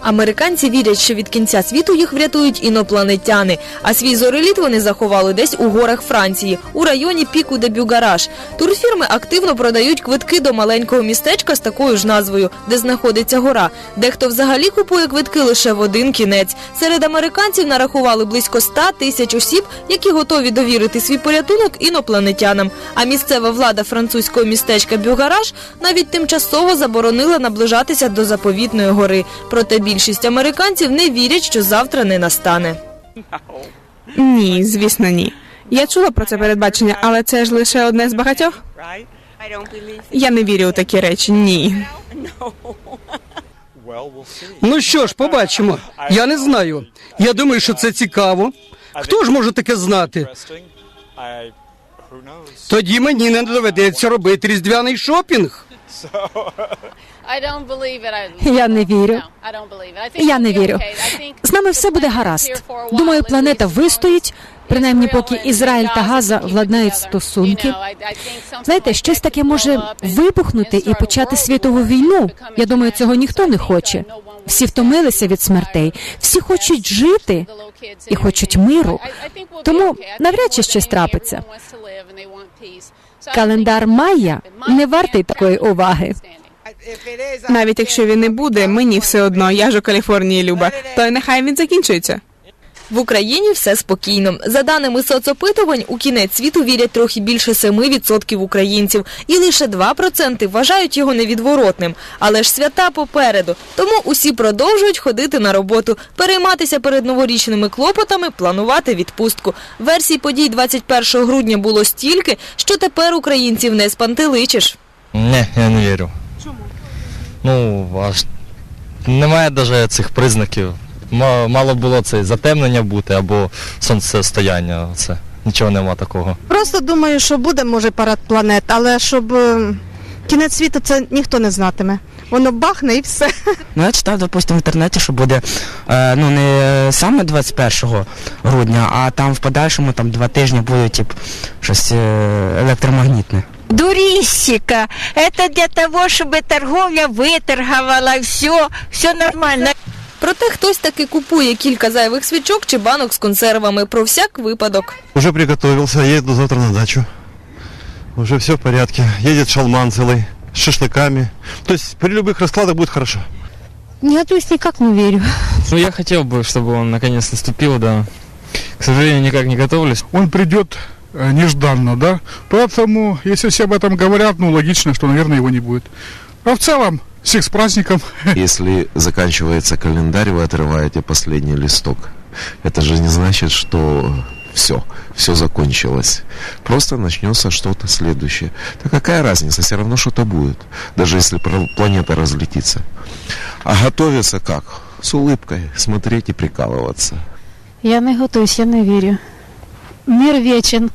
Американці вірять, що від кінця світу їх врятують інопланетяни. А свій зореліт вони заховали десь у горах Франції, у районі Піку де Бюгараж. Турфірми активно продають квитки до маленького містечка з такою ж назвою, де знаходиться гора. Дехто взагалі купує квитки лише в один кінець. Серед американців нарахували близько 100 тисяч осіб, які готові довірити свій порятунок інопланетянам. А місцева влада французького містечка Бюгараж навіть тимчасово заборонила наближатися до заповітної гори. Проте більшість американців не вірять, що завтра не настане. Ні, звісно, ні. Я чула про це передбачення, але це ж лише одне з багатьох. Я не вірю у такі речі. Ні. Ну що ж, побачимо. Я не знаю. Я думаю, що це цікаво. Хто ж може таке знати? Тоді мені не доведеться робити різдвяний шопінг. Я не вірю. Я не вірю. З нами все буде гаразд. Думаю, планета вистоїть, принаймні поки Ізраїль та Газа владнають стосунки. Знаєте, щось таке може вибухнути і почати світову війну. Я думаю, цього ніхто не хоче. Всі втомилися від смертей, всі хочуть жити і хочуть миру. Тому навряд чи щось трапиться. Календар Майя не вартий такої уваги. Навіть якщо він не буде, мені все одно. Я ж у Каліфорнії люба. То нехай він закінчується. В Україні все спокійно. За даними соцопитувань, у кінець світу вірять трохи більше 7% українців, і лише 2% вважають його невідворотним. Але ж свята попереду. Тому усі продовжують ходити на роботу, перейматися перед новорічними клопотами, планувати відпустку. Версій подій 21 грудня було стільки, що тепер українців не спантеличиш. Ні, я не вірю. Чому? Ну, аж немає навіть цих признаків Ма- Мало було це затемнення бути або сонцестояння. Це. Нічого нема такого. Просто думаю, що буде може парад планет, але щоб е, кінець світу це ніхто не знатиме. Воно бахне і все. Ну, я читав, допустимо, в інтернеті, що буде е, ну не саме 21 грудня, а там в подальшому там два тижні буде тип щось е, електромагнітне. Дуристика. Это для того, чтобы торговля выторговала. Все, все нормально. Проте хтось таки купує кілька зайвих свічок чи банок з консервами про всяк випадок. Уже приготовился, еду завтра на дачу. Уже все в порядке. Едет шалман целый, с шашлыками. То есть при любых раскладах будет хорошо. Я то есть никак не верю. Ну, я хотел бы, чтобы он наконец наступил, да. К сожалению, никак не готовлюсь. он придет э, нежданно, да. Поэтому, если все об этом говорят, ну, логично, что, наверное, его не будет. А в целом, всех с праздником. Если заканчивается календарь, вы отрываете последний листок. Это же не значит, что все, все закончилось. Просто начнется что-то следующее. Да какая разница, все равно что-то будет. Даже если планета разлетится. А готовиться как? С улыбкой смотреть и прикалываться. Я не готуюсь, я не вірю. Мир вічен.